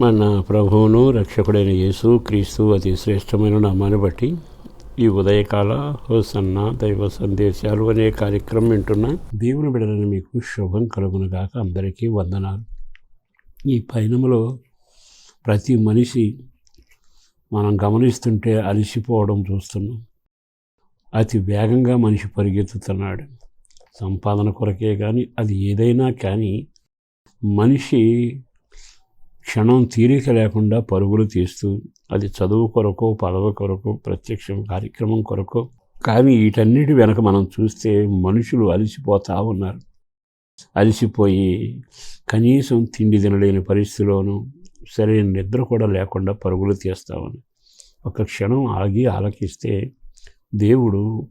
మన ప్రభువును రక్షకుడైన యేసు క్రీస్తు అతి శ్రేష్టమైన నామాన్ని బట్టి ఈ ఉదయకాల హోసన్న దైవ సందేశాలు అనే కార్యక్రమం వింటున్న. దేవుని బిడలని మీకు శుభం కలుగునుగాక అందరికీ వందనాలు. ఈ పయనములో ప్రతి మనిషి మనం గమనిస్తుంటే అలసిపోవడం చూస్తున్నాం. అతి వేగంగా మనిషి పరిగెత్తుతున్నాడు. సంపాదన కొరకే కానీ అది ఏదైనా కానీ మనిషి క్షణం తీరిక లేకుండా పరుగులు తీస్తూ అది చదువు కొరకు పదవ కొరకు ప్రత్యక్షం కార్యక్రమం కొరకు కానీ వీటన్నిటి వెనక మనం చూస్తే మనుషులు అలసిపోతూ ఉన్నారు. అలసిపోయి కనీసం తిండి తినలేని పరిస్థితిలోనూ సరైన నిద్ర కూడా లేకుండా పరుగులు తీస్తామని ఒక క్షణం ఆగి ఆలకిస్తే దేవుడు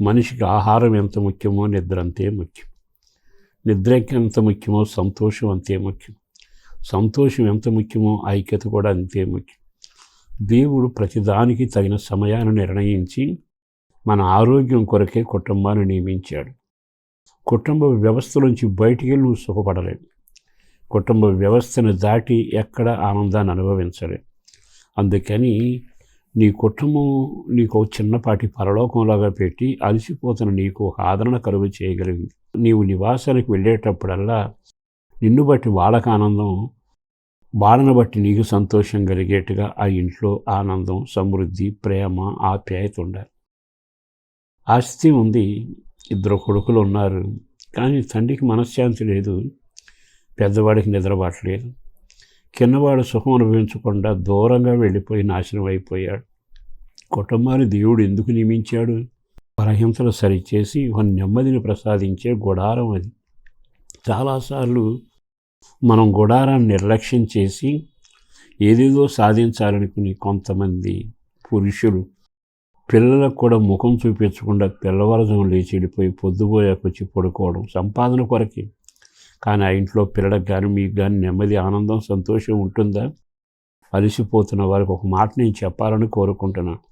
మనిషికి ఆహారం ఎంత ముఖ్యమో నిద్ర అంతే ముఖ్యం. నిద్ర ఎంత ముఖ్యమో సంతోషం అంతే ముఖ్యం. సంతోషం ఎంత ముఖ్యమో ఐక్యత కూడా అంతే ముఖ్యం. దేవుడు ప్రతిదానికి తగిన సమయాన్ని నిర్ణయించి మన ఆరోగ్యం కొరకే కుటుంబాన్ని నియమించాడు. కుటుంబ వ్యవస్థ నుంచి బయటికి వెళ్ళి నువ్వు సుఖపడలేవు. కుటుంబ వ్యవస్థను దాటి ఎక్కడ ఆనందాన్ని అనుభవించలేవు. అందుకని నీ కుటుంబం నీకు ఒక చిన్నపాటి పరలోకంలాగా పెట్టి అలసిపోతున్న నీకు ఆదరణ కలుగు చేయగలిగింది. నీవు నివాసానికి వెళ్ళేటప్పుడల్లా నిన్ను బట్టి వాళ్ళకు ఆనందం వాళ్ళని బట్టి నీకు సంతోషం కలిగేట్టుగా ఆ ఇంట్లో ఆనందం సమృద్ధి ప్రేమ ఆప్యాయత ఉండాలి ఆస్తి ఉంది ఇద్దరు కొడుకులు ఉన్నారు కానీ తండ్రికి మనశ్శాంతి లేదు పెద్దవాడికి నిద్రపట్టలేదు కిందవాడు సుఖం అనుభవించకుండా దూరంగా వెళ్ళిపోయి నాశనం అయిపోయాడు. కుటుంబాన్ని దేవుడు ఎందుకు నియమించాడు? పరహింసలు సరిచేసి ఒక నెమ్మదిని ప్రసాదించే గుడారం అది. చాలాసార్లు మనం గుడారాన్ని నిర్లక్ష్యం చేసి ఏదేదో సాధించాలనుకుని కొంతమంది పురుషులు పిల్లలకు కూడా ముఖం చూపించకుండా పిల్లవరజం లేచి వెళ్ళిపోయి పొద్దుపోయాకొచ్చి పడుకోవడం సంపాదన కొరకి. కానీ ఆ ఇంట్లో పిల్లలకు కానీ మీకు కానీ నెమ్మది ఆనందం సంతోషం ఉంటుందా? అలసిపోతున్న వారికి ఒక మాట నేను చెప్పాలని కోరుకుంటున్నాను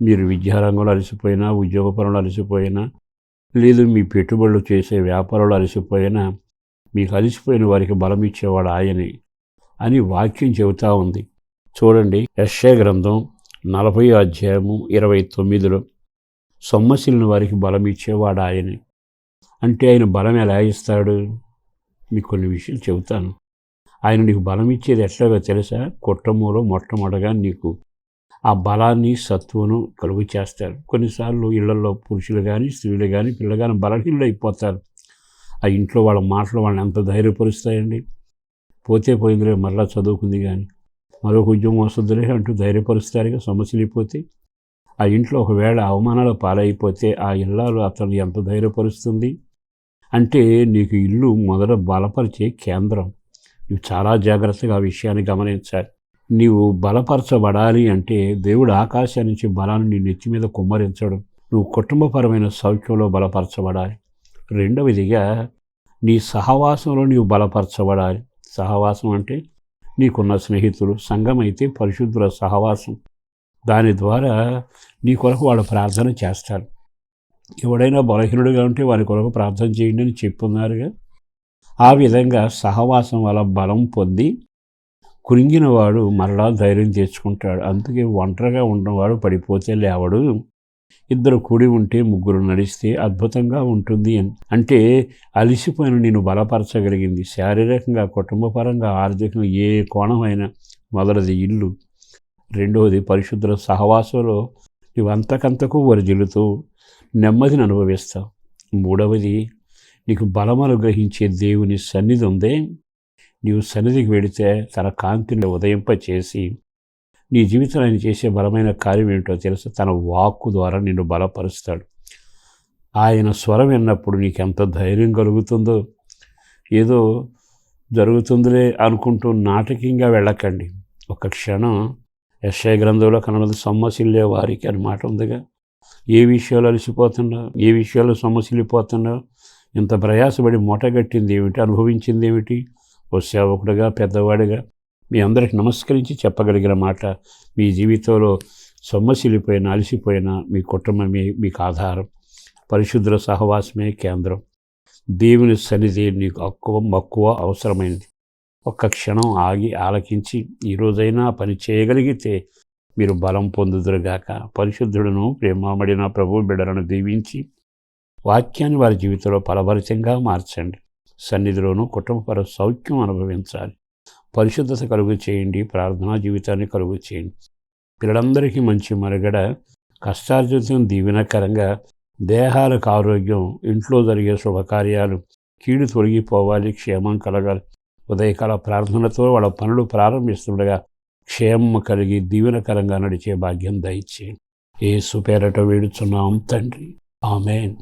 మీరు విద్యారంగంలో అలసిపోయినా ఉద్యోగపరంలో అలసిపోయినా లేదు మీ పెట్టుబడులు చేసే వ్యాపారంలో అలసిపోయినా మీకు అలసిపోయిన వారికి బలం ఇచ్చేవాడు ఆయనే అని వాక్యం చెబుతూ ఉంది. చూడండి యశ్య గ్రంథం నలభై అధ్యాయము ఇరవై తొమ్మిదిలో సొమ్మసిలిన వారికి బలం ఇచ్చేవాడు ఆయనే. అంటే ఆయన బలం ఎలా ఇస్తాడు? మీకు కొన్ని విషయాలు చెబుతాను. ఆయన నీకు బలం ఇచ్చేది ఎట్లాగో తెలుసా? కుటుంబంలో మొట్టమొదటగా నీకు ఆ బలాన్ని సత్వను కలుగు చేస్తారు. కొన్నిసార్లు ఇళ్ళలో పురుషులు కానీ స్త్రీలు కానీ పిల్లలు కానీ బలహీనలు అయిపోతారు ఆ ఇంట్లో వాళ్ళ మాటలు వాళ్ళని ఎంత ధైర్యపరుస్తాయండి? పోతే పోయిందిలే మరలా చదువుకుంది కానీ మరొక ఉద్యోగం వస్తుందిలే అంటూ ధైర్యపరుస్తారుగా సమస్యలైపోతే? ఆ ఇంట్లో ఒకవేళ అవమానాలు పాలైపోతే ఆ ఇల్లాలు అతను ఎంత ధైర్యపరుస్తుంది? అంటే నీకు ఇల్లు మొదట బలపరిచే కేంద్రం. నువ్వు చాలా జాగ్రత్తగా ఆ విషయాన్ని గమనించాలి. నీవు బలపరచబడాలి అంటే దేవుడు ఆకాశం నుంచి బలాన్ని నీ నెత్తి మీద కుమ్మరించడం నువ్వు కుటుంబపరమైన సౌఖ్యంలో బలపరచబడాలి. రెండవదిగా నీ సహవాసంలో నీవు బలపరచబడాలి. సహవాసం అంటే నీకున్న స్నేహితులు సంఘం అయితే పరిశుద్ధుల సహవాసం. దాని ద్వారా నీ కొరకు వాళ్ళు ప్రార్థన చేస్తారు. ఎవడైనా బలహీనుడుగా ఉంటే వారి కొరకు ప్రార్థన చేయండి అని చెప్పున్నారుగా ఆ విధంగా సహవాసం వల్ల బలం పొంది కురింగినవాడు మరలా ధైర్యం తెచ్చుకుంటాడు అందుకే ఒంటరిగా ఉన్నవాడు పడిపోతే లేవడు. ఇద్దరు కూడి ఉంటే ముగ్గురు నడిస్తే అద్భుతంగా ఉంటుంది అని అంటే అలిసిపోయిన నేను బలపరచగలిగింది. శారీరకంగా కుటుంబపరంగా ఆర్థికంగా ఏ కోణమైనా మొదటిది ఇల్లు. రెండవది పరిశుద్ధుల సహవాసంలో నువ్వు అంతకంతకు వరిజిల్లుతూ నెమ్మదిని అనుభవిస్తావు. మూడవది నీకు బలం గ్రహించే దేవుని సన్నిధి ఉందే నీవు సన్నిధికి వెళితే తన కాంతిని ఉదయింపచేసి నీ జీవితంలో ఆయన చేసే బలమైన కార్యం ఏమిటో తెలుసు. తన వాక్కు ద్వారా నిన్ను బలపరుస్తాడు. ఆయన స్వరం విన్నప్పుడు నీకు ఎంత ధైర్యం కలుగుతుందో ఏదో జరుగుతుందిలే అనుకుంటూ నాటకీయంగా వెళ్ళకండి. ఒక క్షణం ఎస్ఐ గ్రంథంలో కనబడి సొమ్మసిల్లే వారికి అని మాట ఉందిగా. ఏ విషయాలు అలసిపోతున్నావు ఏ విషయాలు సొమ్మసిల్లిపోతున్నావు ఇంత ప్రయాసపడి మూటగట్టింది ఏమిటి అనుభవించింది ఏమిటి? ఓ సేవకుడుగా పెద్దవాడిగా మీ అందరికి నమస్కరించి చెప్పగలిగిన మాట మీ జీవితంలో సొమ్మసిల్లిపోయిన అలసిపోయిన మీ కుటుంబమే మీకు ఆధారం. పరిశుద్ధుల సహవాసమే కేంద్రం. దేవుని సన్నిధి నీకు అక్కువ మక్కువ అవసరమైనది. ఒక్క క్షణం ఆగి ఆలకించి ఈరోజైనా పని చేయగలిగితే మీరు బలం పొందుదురుగాక పరిశుద్ధుడును ప్రేమబడిన ప్రభు బిడలను దీవించి వాక్యాన్ని వారి జీవితంలో ఫలభరితంగా మార్చండి. సన్నిధిలోనూ కుటుంబపర సౌఖ్యం అనుభవించాలి. పరిశుద్ధత కలుగు చేయండి. ప్రార్థనా జీవితాన్ని కలుగు చేయండి. పిల్లలందరికీ మంచి మరగడ కష్టార్జితం దీవెనకరంగా దేహాలకు ఆరోగ్యం ఇంట్లో జరిగే శుభకార్యాలు కీడు తొలగిపోవాలి క్షేమం కలగాలి. ఉదయకాల ప్రార్థనతో వాళ్ళ పనులు ప్రారంభిస్తుండగా క్షేమం కలిగి దీవెనకరంగా నడిచే భాగ్యం దయచేయండి. ఏ సుపేరట వేడుచున్నాం తండ్రి. ఆమెన్.